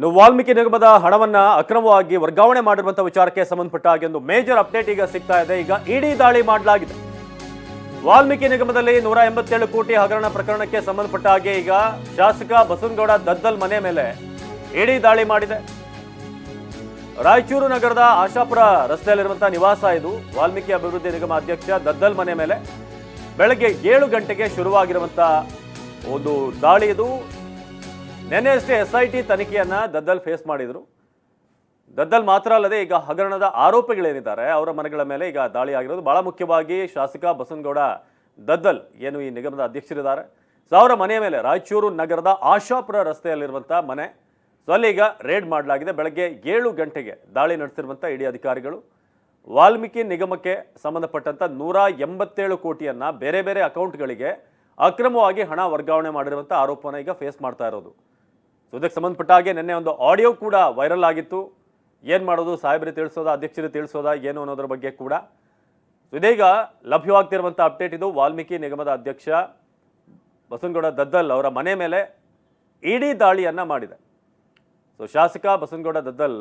ಇನ್ನು ವಾಲ್ಮೀಕಿ ನಿಗಮದ ಹಣವನ್ನ ಅಕ್ರಮವಾಗಿ ವರ್ಗಾವಣೆ ಮಾಡಿರುವಂತಹ ವಿಚಾರಕ್ಕೆ ಸಂಬಂಧಪಟ್ಟ ಹಾಗೆ ಒಂದು ಮೇಜರ್ ಅಪ್ಡೇಟ್ ಈಗ ಸಿಗ್ತಾ ಇದೆ. ಈಗ ಇಡಿ ದಾಳಿ ಮಾಡಲಾಗಿದೆ. ವಾಲ್ಮೀಕಿ ನಿಗಮದಲ್ಲಿ ನೂರ ಎಂಬತ್ತೇಳು ಕೋಟಿ ಹಗರಣ ಪ್ರಕರಣಕ್ಕೆ ಸಂಬಂಧಪಟ್ಟ ಹಾಗೆ ಈಗ ಶಾಸಕ ಬಸವನಗೌಡ ದದ್ದಲ್ ಮನೆ ಮೇಲೆ ಇಡಿ ದಾಳಿ ಮಾಡಿದೆ. ರಾಯಚೂರು ನಗರದ ಆಶಾಪುರ ರಸ್ತೆಯಲ್ಲಿರುವಂತಹ ನಿವಾಸ ಇದು. ವಾಲ್ಮೀಕಿ ಅಭಿವೃದ್ಧಿ ನಿಗಮ ಅಧ್ಯಕ್ಷ ದದ್ದಲ್ ಮನೆ ಮೇಲೆ ಬೆಳಗ್ಗೆ ಏಳು ಗಂಟೆಗೆ ಶುರುವಾಗಿರುವಂತಹ ಒಂದು ದಾಳಿ ಇದು. ನಿನ್ನೆ ಅಷ್ಟೇ ಎಸ್ ಐ ಟಿ ತನಿಖೆಯನ್ನು ದದ್ದಲ್ ಫೇಸ್ ಮಾಡಿದ್ರು. ದದ್ದಲ್ ಮಾತ್ರ ಅಲ್ಲದೆ ಈಗ ಹಗರಣದ ಆರೋಪಿಗಳೇನಿದ್ದಾರೆ, ಅವರ ಮನೆಗಳ ಮೇಲೆ ಈಗ ದಾಳಿ ಆಗಿರೋದು. ಬಹಳ ಮುಖ್ಯವಾಗಿ ಶಾಸಕ ಬಸನಗೌಡ ದದ್ದಲ್ ಏನು ಈ ನಿಗಮದ ಅಧ್ಯಕ್ಷರಿದ್ದಾರೆ. ಸೊ ಅವರ ಮನೆಯ ಮೇಲೆ ರಾಯಚೂರು ನಗರದ ಆಶಾಪುರ ರಸ್ತೆಯಲ್ಲಿರುವಂಥ ಮನೆ. ಸೊ ಅಲ್ಲಿ ಈಗ ರೇಡ್ ಮಾಡಲಾಗಿದೆ. ಬೆಳಗ್ಗೆ ಏಳು ಗಂಟೆಗೆ ದಾಳಿ ನಡೆಸಿರುವಂಥ ಇಡಿ ಅಧಿಕಾರಿಗಳು. ವಾಲ್ಮೀಕಿ ನಿಗಮಕ್ಕೆ ಸಂಬಂಧಪಟ್ಟಂತ ನೂರ ಎಂಬತ್ತೇಳು ಕೋಟಿಯನ್ನ ಬೇರೆ ಬೇರೆ ಅಕೌಂಟ್ಗಳಿಗೆ ಅಕ್ರಮವಾಗಿ ಹಣ ವರ್ಗಾವಣೆ ಮಾಡಿರುವಂಥ ಆರೋಪನ ಈಗ ಫೇಸ್ ಮಾಡ್ತಾ ಇರೋದು. ಸೊ ಇದಕ್ಕೆ ಸಂಬಂಧಪಟ್ಟ ಹಾಗೆ ನಿನ್ನೆ ಒಂದು ಆಡಿಯೋ ಕೂಡ ವೈರಲ್ ಆಗಿತ್ತು. ಏನು ಮಾಡೋದು? ಸಾಹೇಬ್ರಿ ತಿಳಿಸೋದಾ? ಅಧ್ಯಕ್ಷರು ತಿಳಿಸೋದಾ? ಏನು ಅನ್ನೋದ್ರ ಬಗ್ಗೆ ಕೂಡ. ಇದೀಗ ಲಭ್ಯವಾಗ್ತಿರುವಂಥ ಅಪ್ಡೇಟ್ ಇದು ವಾಲ್ಮೀಕಿ ನಿಗಮದ ಅಧ್ಯಕ್ಷ ಬಸವನಗೌಡ ದದ್ದಲ್ ಅವರ ಮನೆ ಮೇಲೆ ಇಡಿ ದಾಳಿಯನ್ನು ಮಾಡಿದೆ. ಸೊ ಶಾಸಕ ಬಸವನಗೌಡ ದದ್ದಲ್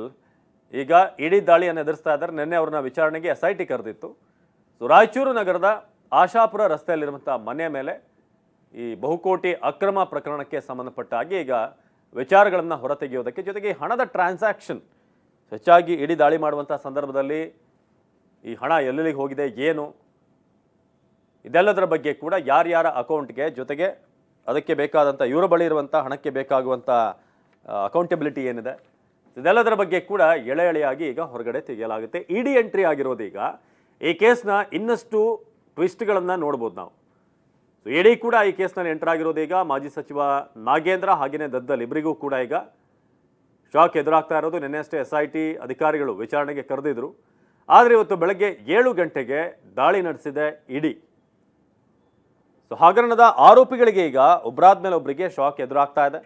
ಈಗ ಇಡಿ ದಾಳಿಯನ್ನು ಎದುರಿಸ್ತಾ ಇದ್ದಾರೆ. ನಿನ್ನೆ ಅವ್ರನ್ನ ವಿಚಾರಣೆಗೆ ಎಸ್ ಐ ಟಿ ಕರೆದಿತ್ತು. ಸೊ ರಾಯಚೂರು ನಗರದ ಆಶಾಪುರ ರಸ್ತೆಯಲ್ಲಿರುವಂಥ ಮನೆ ಮೇಲೆ ಈ ಬಹುಕೋಟಿ ಅಕ್ರಮ ಪ್ರಕರಣಕ್ಕೆ ಸಂಬಂಧಪಟ್ಟ ಹಾಗೆ ಈಗ ವಿಚಾರಗಳನ್ನು ಹೊರತೆಗೆಯೋದಕ್ಕೆ ಜೊತೆಗೆ ಹಣದ ಟ್ರಾನ್ಸಾಕ್ಷನ್, ಹೆಚ್ಚಾಗಿ ಇಡೀ ದಾಳಿ ಮಾಡುವಂಥ ಸಂದರ್ಭದಲ್ಲಿ ಈ ಹಣ ಎಲ್ಲೆಲ್ಲಿಗೆ ಹೋಗಿದೆ, ಏನು, ಇದೆಲ್ಲದರ ಬಗ್ಗೆ ಕೂಡ ಯಾರ್ಯಾರ ಅಕೌಂಟ್ಗೆ ಜೊತೆಗೆ ಅದಕ್ಕೆ ಬೇಕಾದಂಥ ಇವರ ಬಳಿ ಇರುವಂಥ ಹಣಕ್ಕೆ ಬೇಕಾಗುವಂಥ ಅಕೌಂಟೆಬಿಲಿಟಿ ಏನಿದೆ, ಇದೆಲ್ಲದರ ಬಗ್ಗೆ ಕೂಡ ಎಳೆ ಎಳೆಯಾಗಿ ಈಗ ಹೊರಗಡೆ ತೆಗೆಯಲಾಗುತ್ತೆ. ಇಡಿ ಎಂಟ್ರಿ ಆಗಿರೋದು ಈಗ, ಈ ಕೇಸ್ನ ಇನ್ನಷ್ಟು ಟ್ವಿಸ್ಟ್ಗಳನ್ನು ನೋಡ್ಬೋದು ನಾವು. ಸೊ ಇಡಿ ಕೂಡ ಈ ಕೇಸ್ನಲ್ಲಿ ಎಂಟರ್ ಆಗಿರೋದು ಈಗ. ಮಾಜಿ ಸಚಿವ ನಾಗೇಂದ್ರ ಹಾಗೆಯೇ ದದ್ದಲ್ ಇಬ್ಬರಿಗೂ ಕೂಡ ಈಗ ಶಾಕ್ ಎದುರಾಗ್ತಾ ಇರೋದು. ನಿನ್ನೆ ಅಷ್ಟೇ ಎಸ್ ಐ ಟಿ ಅಧಿಕಾರಿಗಳು ವಿಚಾರಣೆಗೆ ಕರೆದಿದ್ರು. ಆದರೆ ಇವತ್ತು ಬೆಳಗ್ಗೆ ಏಳು ಗಂಟೆಗೆ ದಾಳಿ ನಡೆಸಿದೆ ಇಡಿ ಸೊ ಹಗರಣದ ಆರೋಪಿಗಳಿಗೆ ಈಗ ಒಬ್ಬರಾದ ಮೇಲೆ ಒಬ್ಬರಿಗೆ ಶಾಕ್ ಎದುರಾಗ್ತಾ ಇದೆ.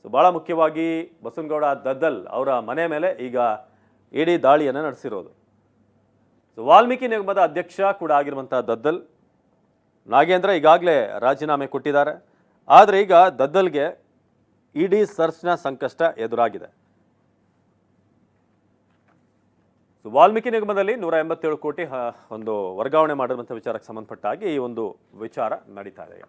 ಸೊ ಬಹಳ ಮುಖ್ಯವಾಗಿ ಬಸವನಗೌಡ ದದ್ದಲ್ ಅವರ ಮನೆ ಮೇಲೆ ಈಗ ಇಡಿ ದಾಳಿಯನ್ನು ನಡೆಸಿರೋದು. ಸೊ ವಾಲ್ಮೀಕಿ ನಿಗಮದ ಅಧ್ಯಕ್ಷ ಕೂಡ ಆಗಿರುವಂಥ ದದ್ದಲ್ ನಾಗೇಂದ್ರ ಈಗಾಗಲೇ ರಾಜೀನಾಮೆ ಕೊಟ್ಟಿದ್ದಾರೆ. ಆದರೆ ಈಗ ದದ್ದಲ್ಗೆ ಇಡಿ ಸರ್ಚ್ನ ಸಂಕಷ್ಟ ಎದುರಾಗಿದೆ. ವಾಲ್ಮೀಕಿ ನಿಗಮದಲ್ಲಿ ನೂರ ಎಂಬತ್ತೇಳು ಕೋಟಿ ಒಂದು ವರ್ಗಾವಣೆ ಮಾಡಿರುವಂಥ ವಿಚಾರಕ್ಕೆ ಸಂಬಂಧಪಟ್ಟ ಹಾಗೆ ಈ ಒಂದು ವಿಚಾರ ನಡೀತಾ ಇದೆ.